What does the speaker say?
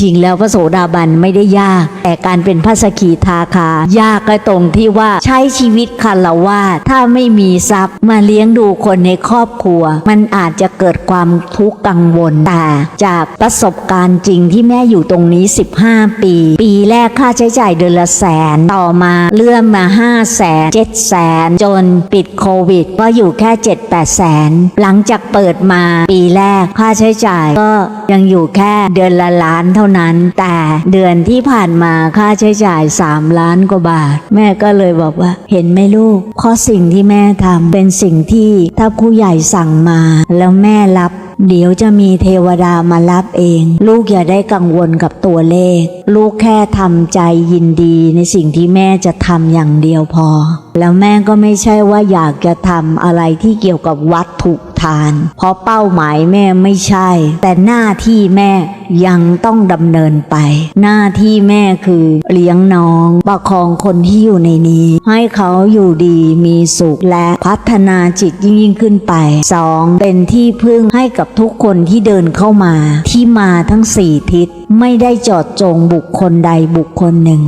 จริงแล้วพระโสดาบันไม่ได้ยาก แต่การเป็นพระสกีทาคา ยากก็ตรงที่ว่าใช้ชีวิตคันละวาถ้าไม่มีทรัพย์มาเลี้ยงดูคนในครอบครัว มันอาจจะเกิดความทุกข์กังวลแต่จากประสบการณ์จริงที่แม่อยู่ตรงนี้ 15 ปี ปีแรกค่าใช้จ่ายเดือนละแสนต่อมาเลื่อนมา5แสน7แสนจนปิดโควิด ก็อยู่แค่ 7 8แสนหลังจากเปิดมาปีแรกค่าใช้จ่ายก็ยังอยู่แค่เดือนละล้านเท่านั้น แต่เดือนที่ผ่านมาค่าใช้จ่าย 3 ล้านกว่าบาท แม่ก็เลยบอกว่า เห็นไหมลูกเพราะสิ่งที่แม่ทำเป็นสิ่งที่ถ้าผู้ใหญ่สั่งมา แล้วแม่รับเดี๋ยวจะมีเทวดามารับเอง ลูกอย่าได้กังวลกับตัวเลข ลูกแค่ทำใจยินดีในสิ่งที่แม่จะทำอย่างเดียวพอ แล้วแม่ก็ไม่ใช่ว่าอยากจะทำอะไรที่เกี่ยวกับวัตถุ ทาน เพราะเป้าหมายแม่ไม่ใช่ แต่หน้าที่แม่ยังต้องดำเนินไป หน้าที่แม่คือเลี้ยงน้อง ประคองคนที่อยู่ในนี้ ให้เขาอยู่ดีมีสุขและพัฒนาจิตยิ่งยิ่งขึ้นไป 2. เป็นที่พึ่งให้กับทุกคนที่เดินเข้ามา ที่มาทั้งสี่ทิศ ไม่ได้จอดจงบุคคลใดบุคคลหนึ่ง